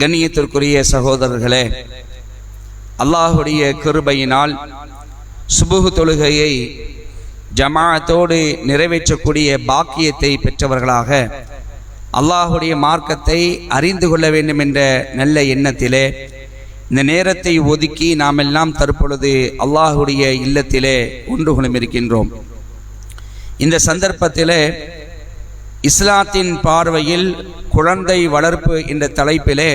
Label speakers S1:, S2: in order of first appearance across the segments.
S1: கண்ணியத்திற்குரிய சகோதரர்களே அல்லாஹுடைய கிருபையினால் சுபுகு தொழுகையை ஜமாத்தோடு நிறைவேற்றக்கூடிய பாக்கியத்தை பெற்றவர்களாக அல்லாஹுடைய மார்க்கத்தை அறிந்து கொள்ள வேண்டும் என்ற நல்ல எண்ணத்திலே இந்த நேரத்தை ஒதுக்கி நாம் எல்லாம் தற்பொழுது அல்லாஹுடைய இல்லத்திலே ஒன்று குணம் இருக்கின்றோம் இந்த சந்தர்ப்பத்திலே இஸ்லாத்தின் பார்வையில் குழந்தை வளர்ப்பு என்ற தலைப்பிலே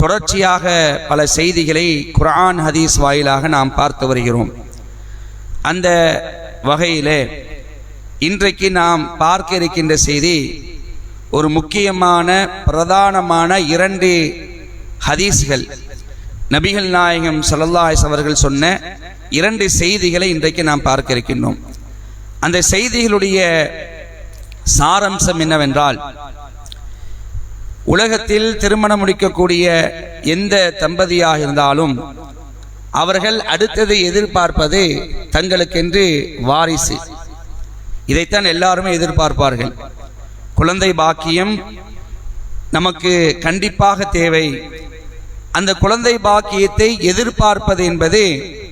S1: தொடர்ச்சியாக பல செய்திகளை குரான் ஹதீஸ் வாயிலாக நாம் பார்த்து வருகிறோம். அந்த வகையிலே இன்றைக்கு நாம் பார்க்க இருக்கின்ற செய்தி ஒரு முக்கியமான பிரதானமான இரண்டு ஹதீஸ்கள். நபிகள் நாயகம் சல்லல்லாஹ் அவர்கள் சொன்ன இரண்டு செய்திகளை இன்றைக்கு நாம் பார்க்க இருக்கின்றோம். அந்த செய்திகளுடைய சாரம்சம் என்னவென்றால் உலகத்தில் திருமணம் முடிக்கக்கூடிய எந்த தம்பதியாக இருந்தாலும் அவர்கள் அடுத்தது எதிர்பார்ப்பது தங்களுக்கென்று வாரிசு. இதைத்தான் எல்லாருமே எதிர்பார்ப்பார்கள். குழந்தை பாக்கியம் நமக்கு கண்டிப்பாக தேவை. அந்த குழந்தை பாக்கியத்தை எதிர்பார்ப்பது என்பது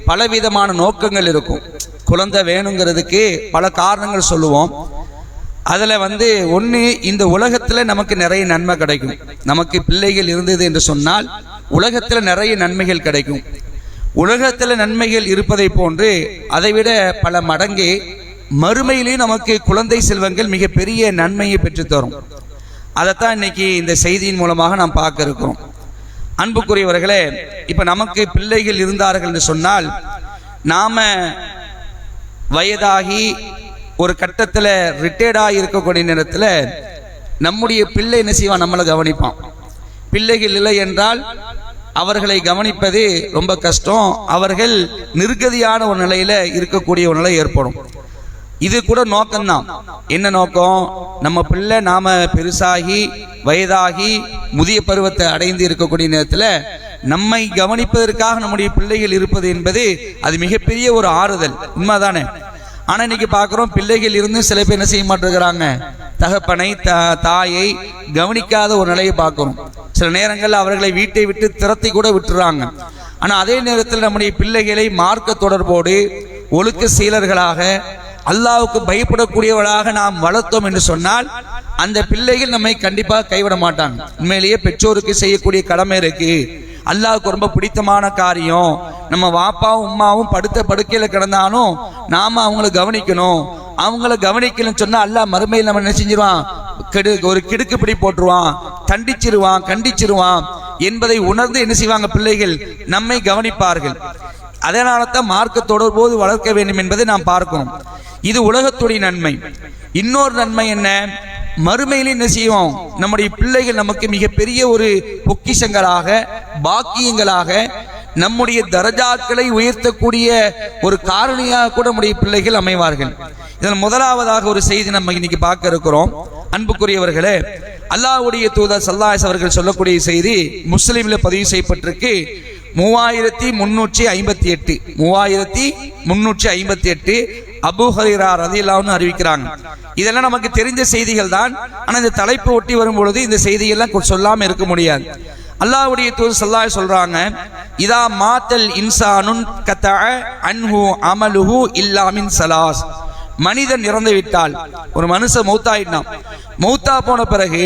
S1: பலவிதமான நோக்கங்கள் இருக்கும். குழந்தை வேணுங்கிறதுக்கு பல காரணங்கள் சொல்லுவோம். அதில் வந்து ஒன்று இந்த உலகத்தில் நமக்கு நிறைய நன்மை கிடைக்கும். நமக்கு பிள்ளைகள் இருந்தது என்று சொன்னால் உலகத்தில் நிறைய நன்மைகள் கிடைக்கும். உலகத்தில் நன்மைகள் இருப்பதை போன்று அதைவிட பல மடங்கு மறுமையிலேயும் நமக்கு குழந்தை செல்வங்கள் மிகப்பெரிய நன்மையை பெற்றுத்தரும். அதைத்தான் இன்னைக்கு இந்த செய்தியின் மூலமாக நாம் பார்க்க இருக்கிறோம். அன்புக்குரியவர்களே இப்போ நமக்கு பிள்ளைகள் இருந்தார்கள் என்று சொன்னால் நாம வயதாகி ஒரு கட்டத்தில் ரிட்டையர்டாக இருக்கக்கூடிய நேரத்தில் நம்முடைய பிள்ளை என்ன செய்வான் நம்மளை கவனிப்பான். பிள்ளைகள் இல்லை என்றால் அவர்களை கவனிப்பது ரொம்ப கஷ்டம். அவர்கள் நிர்கதியான ஒரு நிலையில் இருக்கக்கூடிய ஒரு நிலை ஏற்படும். இது கூட நோக்கம்தான். என்ன நோக்கம்? நம்ம பிள்ளை நாம பெருசாகி வயதாகி முதிய பருவத்தை அடைந்து இருக்கக்கூடிய நேரத்தில் நம்மை கவனிப்பதற்காக நம்முடைய பிள்ளைகள் இருப்பது என்பது அது மிகப்பெரிய ஒரு ஆறுதல். உண்மைதானே? ஆனால் இன்னைக்கு பார்க்குறோம் பிள்ளைகள் இருந்தும் சில பேர் என்ன செய்ய மாட்டேங்கிறாங்க தகப்பனை த தாயை கவனிக்காத ஒரு நிலையை பார்க்குறோம் சில நேரங்களில் அவர்களை வீட்டை விட்டு திறத்தி கூட விட்டுறாங்க. ஆனால் அதே நேரத்தில் நம்முடைய பிள்ளைகளை மார்க்க தொடர்போடு ஒழுக்க சீலர்களாக அல்லாவுக்கு பயப்படக்கூடியவர்களாக நாம் வளர்த்தோம் என்று சொன்னால் அந்த பிள்ளைகள் நம்மை கண்டிப்பாக கைவிட மாட்டாங்க. உண்மையிலேயே பெற்றோருக்கு செய்யக்கூடிய கடமை இருக்குது அல்லாவுக்கு ரொம்ப பிடித்தமான காரியம். நம்ம வாப்பாவும் உம்மாவும் படுத்த படுக்கையில் கிடந்தாலும் நாம அவங்கள கவனிக்கணும். அவங்கள கவனிக்கலன்னு சொன்னால் அல்லாஹ் மறுமையில் நம்ம என்ன செஞ்சிருவான்? கெடு ஒரு கிடுக்கு பிடி போட்டுருவான். தண்டிச்சிருவான் கண்டிச்சிருவான் என்பதை உணர்ந்து என்ன செய்வாங்க பிள்ளைகள்? நம்மை கவனிப்பார்கள். அதனால தான் மார்க்க தொடர்போது வளர்க்க வேண்டும் என்பதை நாம் பார்க்கணும். இது உலகத்துடைய நன்மை. இன்னொரு நன்மை என்ன? மறுமையில் என்ன செய்வோம்? நம்முடைய பிள்ளைகள் நமக்கு மிகப்பெரிய ஒரு பொக்கிஷங்களாக பாக்கியங்களாக நம்முடைய தரஜாக்களை உயர்த்தக்கூடிய ஒரு காரணியாக கூட நம்முடைய பிள்ளைகள் அமைவார்கள். இதன் முதலாவதாக ஒரு செய்தி நம்ம இன்னைக்கு பார்க்க இருக்கிறோம். அன்புக்குரியவர்களே அல்லாஹுடைய தூதர் சல்லாஸ் அவர்கள் சொல்லக்கூடிய செய்தி முஸ்லீம்ல பதிவு செய்யப்பட்டிருக்கு. மூவாயிரத்தி முன்னூற்றி ஐம்பத்தி எட்டு. மூவாயிரத்தி முன்னூற்றி ஐம்பத்தி எட்டு அபு ஹரிரா ரதில்லான்னு அறிவிக்கிறாங்க. இதெல்லாம் நமக்கு தெரிஞ்ச செய்திகள் தான். ஆனால் இந்த தலைப்பு ஒட்டி வரும் பொழுது இந்த செய்திகள்லாம் சொல்லாமல் இருக்க முடியாது. அல்லாஹ்வுடைய தூது சொல்லாய் சொல்றாங்க இதா மாத்தல் இன்சானுன் கத்த அன்ஹு அமலுஹு இல்லாமின் சலாஸ். மனிதன் இறந்து விட்டால் ஒரு மனுஷன் மௌத்தாயிட்டான். மௌத்தா போன பிறகு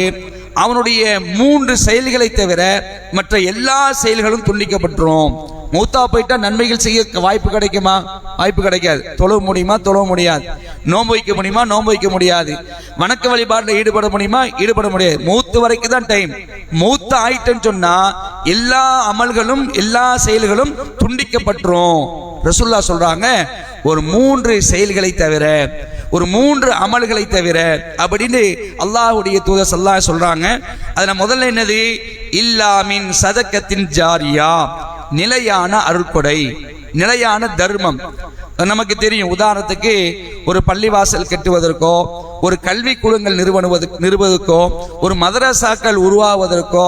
S1: அவனுடைய மூன்று செயல்களை தவிர மற்ற எல்லா செயல்களும் துண்டிக்கப்பட்டுரும். மூத்தா போயிட்டா நன்மைகள் செய்ய வாய்ப்பு கிடைக்குமா? வாய்ப்பு கிடைக்காது. தொழ முடியுமா? தொழ முடியாது. நோன்பு வைக்க முடியுமா? நோன்பு வைக்க முடியாது. வணக்க வழிபாட்டில் ஈடுபட முடியுமா? ஈடுபட முடியாது. மூத்து வரைக்கும் தான் டைம் மூத்த ஆயிட்டேன்னு சொன்னா எல்லா அமல்களும் எல்லா செயல்களும் துண்டிக்கப்பட்டுரும். ரசுல்லா சொல்றாங்க ஒரு மூன்று செயல்களை தவிர ஒரு மூன்று அமல்களை தவிர அப்படின்னு அல்லாஹுடைய தூதர் சல்லா சொல்றாங்க. அதுல முதல்ல என்னது? இல்லாமின் சதக்கத்தின் ஜாரியா. நிலையான அருள்கொடை நிலையான தர்மம். நமக்கு தெரியும் உதாரணத்துக்கு ஒரு பள்ளிவாசல் கட்டுவதற்கோ ஒரு கல்வி கூடங்கள் நிறுவனுவது நிறுவதற்கோ ஒரு மதரசாக்கள் உருவாவதற்கோ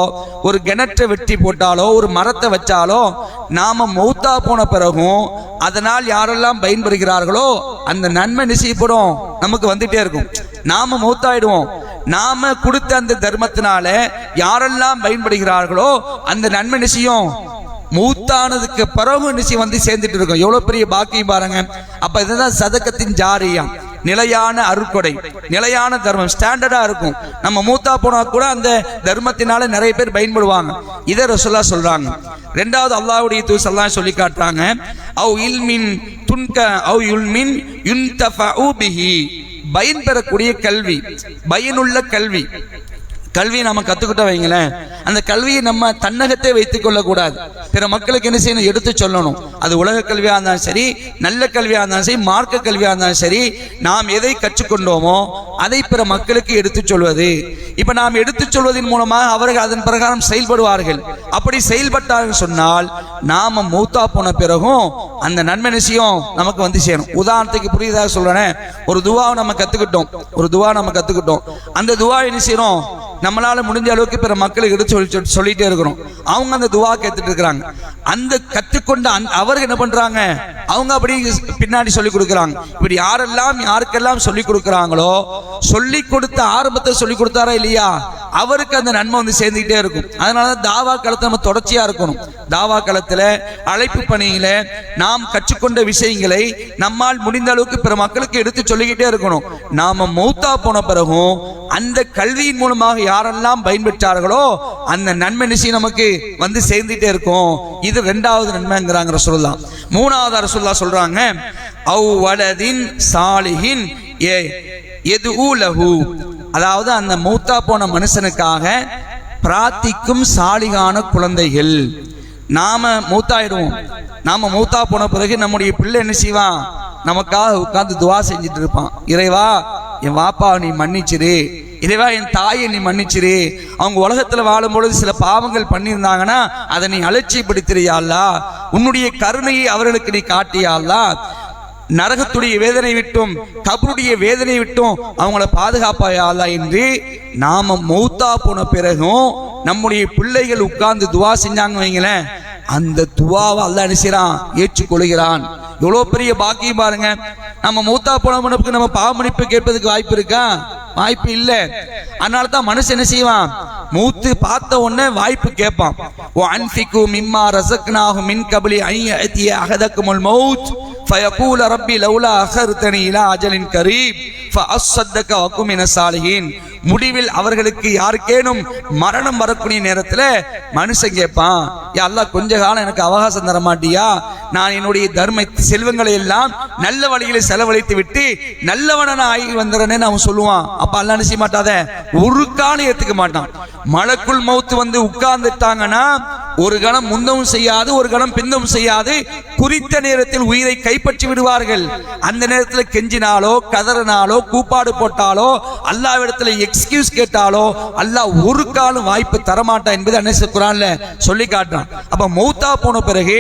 S1: ஒரு கிணற்றை வெட்டி போட்டாலோ ஒரு மரத்தை வச்சாலோ நாம மௌத்தா போன பிறகும் அதனால் யாரெல்லாம் பயன்பெறுகிறார்களோ அந்த நன்மை நிச்சயப்படும் நமக்கு வந்துட்டே இருக்கும். நாம மௌத்தாயிடுவோம். நாம கொடுத்த அந்த தர்மத்தினால யாரெல்லாம் பயன்படுகிறார்களோ அந்த நன்மை நிச்சயம் மூத்தானதுக்கு பிறகு நிச்சயம் வந்து சேர்ந்துட்டு இருக்கும். எவ்வளவு பெரிய பாக்கியம் பாருங்க. அப்ப இதுதான் சதக்கத்தின் ஜாரியம். நிலையான அருட்கொடை நிலையான தர்மம் ஸ்டாண்டர்டா இருக்கும். நம்ம மூத்தா போனா கூட அந்த தர்மத்தினால நிறைய பேர் பயன்படுவாங்க. இதை ரசோல்லா சொல்றாங்க. ரெண்டாவது அல்லாவுடைய தூசல்லாம் சொல்லி காட்டுறாங்க. அவ் இல்மின் துன்க அவ் யுல்மின் யுன்தஃபஉ பிஹி. பயன் பெறக்கூடிய கல்வி பயனுள்ள கல்வி. கல்வியை நம்ம கத்துக்கிட்டோம் வைங்களேன். அந்த கல்வியை நம்ம தன்னகத்தை வைத்துக் கொள்ளக்கூடாது. பிற மக்களுக்கு என்ன செய்யணும்? எடுத்து சொல்லணும். அது உலக கல்வியா இருந்தாலும் சரி நல்ல கல்வியா இருந்தாலும் சரி மார்க்க கல்வியா இருந்தாலும் சரி நாம் எதை கற்றுக்கொண்டோமோ அதை பிற மக்களுக்கு எடுத்துச் சொல்வது. இப்ப நாம் எடுத்துச் சொல்வதன் மூலமாக அவர்கள் அதன் பிரகாரம் செயல்படுவார்கள். அப்படி செயல்பட்டார்கள் சொன்னால் நாம மூத்தா போன பிறகும் அந்த நன்மை நிச்சயம் நமக்கு வந்து சேரும். உதாரணத்துக்கு புரியுதாக சொல்றேன். ஒரு துவாவை நம்ம கத்துக்கிட்டோம். ஒரு துவா நம்ம கத்துக்கிட்டோம். அந்த துவா என்ன செய்யறோம் நம்மளால முடிஞ்ச அளவுக்கு பிற மக்களுக்கு எடுத்து சொல்லி சொல்லிட்டே இருக்கிறோம். அவங்க அந்த துவா கேத்துட்டு இருக்கிறாங்க. அந்த கற்றுக்கொண்ட அந் அவர் என்ன பண்றாங்க? அவங்க அப்படி பின்னாடி சொல்லி கொடுக்குறாங்க. இப்படி யாரெல்லாம் யாருக்கெல்லாம் சொல்லி கொடுக்குறாங்களோ சொல்லி கொடுத்த ஆரம்பத்தை சொல்லி கொடுத்தாரா இல்லையா? அவருக்கு அந்த நன்மை வந்து சேர்ந்துக்கிட்டே இருக்கும். அதனாலதான் தாவா களத்தை நம்ம தொடர்ச்சியா இருக்கணும். தாவா களத்துல அழைப்பு பணியில நாம் கற்றுக்கொண்ட விஷயங்களை நம்மால் முடிந்த அளவுக்கு பிற மக்களுக்கு எடுத்து சொல்லிக்கிட்டே இருக்கணும். நாம மௌத்தா போன பிறகும் அந்த கல்வியின் மூலமாக யாரெல்லாம் பயன்பெற்றார்களோ அந்த நன்மை நிச்சயம் நமக்கு வந்து சேர்ந்துட்டே இருக்கும். இது ரெண்டாவது நன்மைங்கிறாங்க ரசூல்லா மூணாவது ரசூல்லா சொல்றாங்க அவ் வலதின் சாலிஹின் ஏ எது ஊலகு அதாவது அந்த மூத்தா போன மனுஷனுக்காக பிரார்த்திக்கும் சாலிகான குழந்தைகள். நாம மூத்தாயிடுவோம். நாம மூத்தா போன பிறகு நம்முடைய பிள்ளை என்ன செய்வான்? நமக்காக உட்கார்ந்து துவா செஞ்சுட்டு இருப்பான். இறைவா என் வாப்பாவை நீ மன்னிச்சிரு. இறைவா என் தாயை நீ மன்னிச்சிரு. அவங்க உலகத்தில் வாழும்பொழுது சில பாவங்கள் பண்ணியிருந்தாங்கன்னா அதை நீ அலட்சியப்படுத்திறியாளா? உன்னுடைய கருணையை அவர்களுக்கு நீ காட்டியாள்லா நரகத்துடைய வேதனை விட்டும் கபருடைய வேதனை விட்டும் அவங்கள பாதுகாப்பாயா என்று நாம மௌத்தா போன பிறகும் நம்முடைய பிள்ளைகள் உட்கார்ந்து துவா செஞ்சாங்க வைங்களேன் அந்த துவாவை அல்ல அனுசிறான் ஏற்றுக்கொள்கிறான். எவ்வளோ பெரிய பாக்கியம் பாருங்க. நம்ம மூத்தா போனவனுக்கு மனுப்புக்கு நம்ம பாவமன்னிப்பு கேட்பதுக்கு வாய்ப்பு இருக்கா? வாய்ப்பு இல்ல. அதனால தான் மனுஷன் என்ன செய்வான்? மூத்து பார்த்த உடனே வாய்ப்பு கேட்பான். ஓ அன்பிக்கு மிம்மா ரசக்னாகும் மின் கபலி ஐ அத்திய அகதக்குமுல் மௌத். فيقول ربي لولا أخرتني إلى أجل قريب فأصدق وأكن من الصالحين முடிவில் அவர்களுக்கு யாருக்கேனும் மரணம் வரக்கூடிய நேரத்துல மனுஷன் கேட்பான் யா அல்லாஹ் கொஞ்ச காலம் எனக்கு அவகாசம் தர மாட்டியா நான் என்னுடைய தர்ம செல்வங்களை எல்லாம் நல்ல வழியில செலவழித்து விட்டு நல்லவன ஆகி வந்துறேன்னு அவன் சொல்லுவான் அப்ப அல்லாஹ் என்ன செய்ய மாட்டாத ஒரு காலம் ஏத்துக்க மாட்டான் மலக்குள் மௌத்து வந்து உட்கார்ந்துட்டாங்கன்னா ஒரு கணம் முந்தவும் செய்யாது ஒரு கணம் பிந்தவும் செய்யாது. குறித்த நேரத்தில் உயிரை கைப்பற்றி விடுவார்கள். அந்த நேரத்தில் கெஞ்சினாலோ கதறினாலோ கூப்பாடு போட்டாலோ அல்லாவிடத்தில் எக்ஸ்கியூஸ் கேட்டாலோ அல்லாஹ் ஒரு காலம் வாய்ப்பு தரமாட்டான் என்பது அன்னை குரான்ல சொல்லி காட்டுறான். அப்ப மௌத்தா போன பிறகு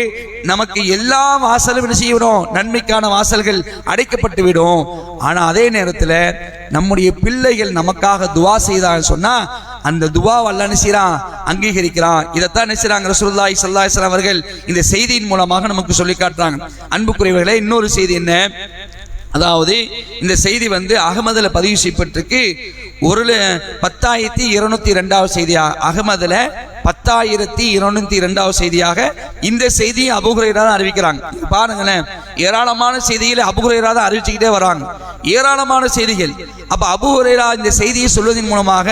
S1: நமக்கு எல்லா வாசலும் என்ன செய்யணும்? நன்மைக்கான வாசல்கள் அடைக்கப்பட்டு விடும். ஆனா அதே நேரத்தில் நம்முடைய பிள்ளைகள் நமக்காக துவா செய்தாங்க சொன்னா அந்த துவா வல்ல நினைச்சிறான் அங்கீகரிக்கிறான். இதைத்தான் நினைச்சிறாங்க ரசூல்லாய் ரசூலுல்லாஹி அவர்கள் இந்த செய்தியின் மூலமாக நமக்கு சொல்லி காட்டுறாங்க. அன்புக்குரியவர்களே இன்னொரு செய்தி என்ன? அதாவது இந்த செய்தி வந்து அகமதுல பதிவு செய்யப்பட்டிருக்கு. ஒரு பத்தாயிரத்தி இருநூத்தி ரெண்டாவது செய்தியா? அகமதுல பத்தாயிரத்தி இருநூத்தி ரெண்டாவது செய்தியாக இந்த செய்தியை அபுகுரையரா அறிவிக்கிறாங்க. பாருங்களேன். ஏராளமான செய்திகளை அபுகுரேரா தான் அறிவிச்சுக்கிட்டே வராங்க. ஏராளமான செய்திகள். அப்போ அபுகுரேரா இந்த செய்தியை சொல்வதன் மூலமாக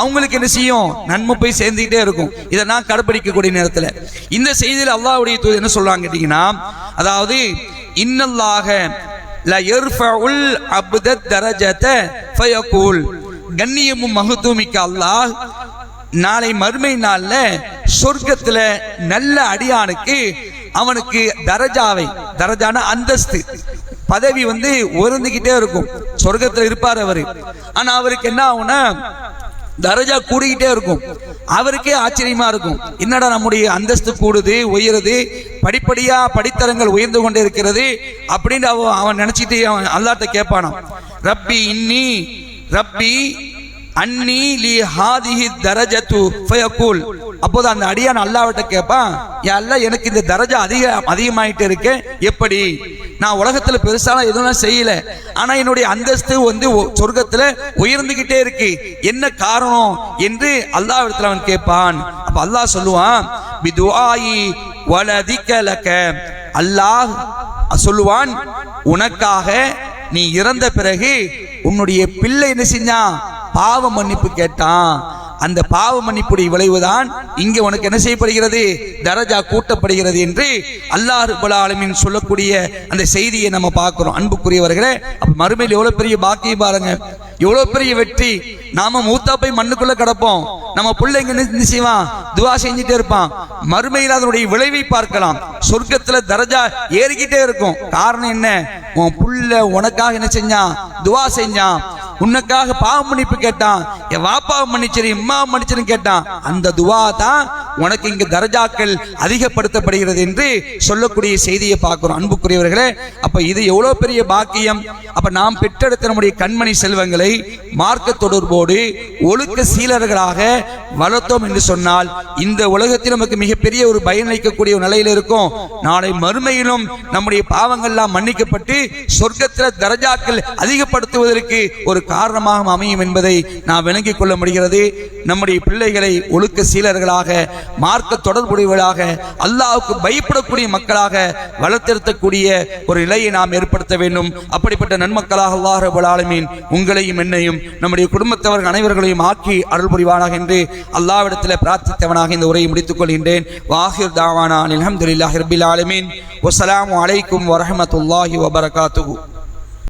S1: அவங்களுக்கு என்ன செய்யும்? நன்மை போய் சேர்ந்துக்கிட்டே இருக்கும். இதை நான் கடைப்பிடிக்கக்கூடிய நேரத்தில். இந்த செய்தியில் அல்லாவுடைய தூது என்ன சொல்கிறாங்க கேட்டிங்கன்னா அதாவது இன்னல்லாக ல யர்ஃபஉல் அப்த தரஜத ஃபயகூல். கண்ணியமும் மகத்துவமிக்க அல்லாஹ் நாளை மறுமை நாளில் சொர்க்கத்தில் நல்ல அடியானுக்கு அவனுக்கு தரஜாவை தரஜான அந்தஸ்து. பதவி வந்து உயர்ந்துகிட்டே இருக்கும். சொர்க்கத்தில் இருப்பார் அவர். ஆனால் அவருக்கு என்ன ஆகும்னா தரஜா கூடிக்கிட்டே இருக்கும். அவருக்கே ஆச்சரியமா இருக்கும். என்னடா நம்முடைய அந்தஸ்து கூடுது உயருது படிப்படியா படித்தரங்கள் உயர்ந்து கொண்டே இருக்கிறது அப்படின்னு அவன் அவன் நினைச்சிட்டு அவன் அல்லாட்ட கேட்பானான் ரப்பி இன்னி ரப்பி அன்னி லி ஹாதிஹி தரஜத்து ஃபயகூல் அப்போது அந்த அடியான் அல்லாவிட்ட கேட்பான் அல்ல எனக்கு இந்த தரஜா அதிக அதிகமாயிட்டு இருக்கேன் எப்படி? நான் உலகத்தில் பெருசாலாம் எதுவும் செய்யல. ஆனால் என்னுடைய அந்தஸ்து வந்து சொர்க்கத்தில் உயர்ந்துகிட்டே இருக்கு. என்ன காரணம்? என்று அல்லாவிடத்தில் அவன் கேட்பான் அப்போ அல்லாஹ் சொல்லுவான் விதுவாயி வலதிக்கலக்க அல்லாஹ் சொல்லுவான் உனக்காக நீ இறந்த பிறகு உன்னுடைய பிள்ளை என்ன செஞ்சான்? பாவ மன்னிப்பு கேட்டான். அந்த பாவ மன்னிப்புடைய விளைவுதான் இங்கே உனக்கு என்ன செய்யப்படுகிறது? தரஜா கூட்டப்படுகிறது என்று அல்லாஹ் ரப்பல் ஆலமீன் சொல்லக்கூடிய அந்த செய்தியை நம்ம பார்க்கிறோம். அன்புக்குரியவர்களே அப்ப மறுமையில் எவ்வளவு பெரிய பாக்கியம் பாருங்க. எவ்வளவு பெரிய வெற்றி. நாம மூத்தா போய் மண்ணுக்குள்ள கிடப்போம். நம்ம பிள்ளைங்க என்ன என்ன செய்வான் துவா செஞ்சுட்டே இருப்பான். மறுமையில் அதனுடைய விளைவை பார்க்கலாம். சொர்க்கத்துல தரஜா ஏறிக்கிட்டே இருக்கும். காரணம் என்ன? உன் புள்ள உனக்காக என்ன செஞ்சான்? துவா செஞ்சான். உனக்காக பாவ மன்னிப்பு கேட்டான். என் வாப்பாவை மன்னிச்சிரு இம்மா மன்னிச்சிரு கேட்டான். அந்த துவா தான் உனக்கு இங்கு தரஜாக்கள் அதிகப்படுத்தப்படுகிறது என்று சொல்லக்கூடிய செய்தியை பார்க்கிறோம். அன்புக்குரியவர்களே அப்ப இது எவ்வளவு பெரிய பாக்கியம்? அப்ப நாம் பெற்றெடுத்த நம்முடைய கண்மணி செல்வங்களை மார்க்க தொடர்போடு ஒழுக்க சீலர்களாக வளர்த்தோம் என்று சொன்னால் இந்த உலகத்தில் நமக்கு மிகப்பெரிய ஒரு பயனளிக்கக்கூடிய ஒரு நிலையில் இருக்கும். நாளை மறுமையிலும் நம்முடைய பாவங்கள்லாம் மன்னிக்கப்பட்டு சொர்க்கத்தில் தரஜாக்கள் அதிகப்படுத்துவதற்கு ஒரு காரணமாக அமையும் என்பதை நாம் விளங்கிக் கொள்ள முடிகிறது. நம்முடைய பிள்ளைகளை ஒழுக்க சீலர்களாக மார்க்க தொடர்புடையவர்களாக அல்லாவுக்கு பயப்படக்கூடிய மக்களாக வளர்த்திருத்தக்கூடிய ஒரு நிலையை நாம் ஏற்படுத்த வேண்டும். அப்படிப்பட்ட நன்மக்களாக அல்லாஹ் ரபுல் ஆலமீன் உங்களையும் என்னையும் நம்முடைய குடும்பத்தவர்கள் அனைவர்களையும் ஆக்கி அருள் புரிவானாக என்று அல்லாவிடத்தில் பிரார்த்தித்தவனாக இந்த உரையை முடித்துக் கொள்கின்றேன். வாஹிர் தாவானா அல்ஹம்துலில்லாஹி ரபில் ஆலமீன். வஸ்ஸலாமு அலைக்கும் வரமத்துல்லாஹி வபரகாத்துஹு.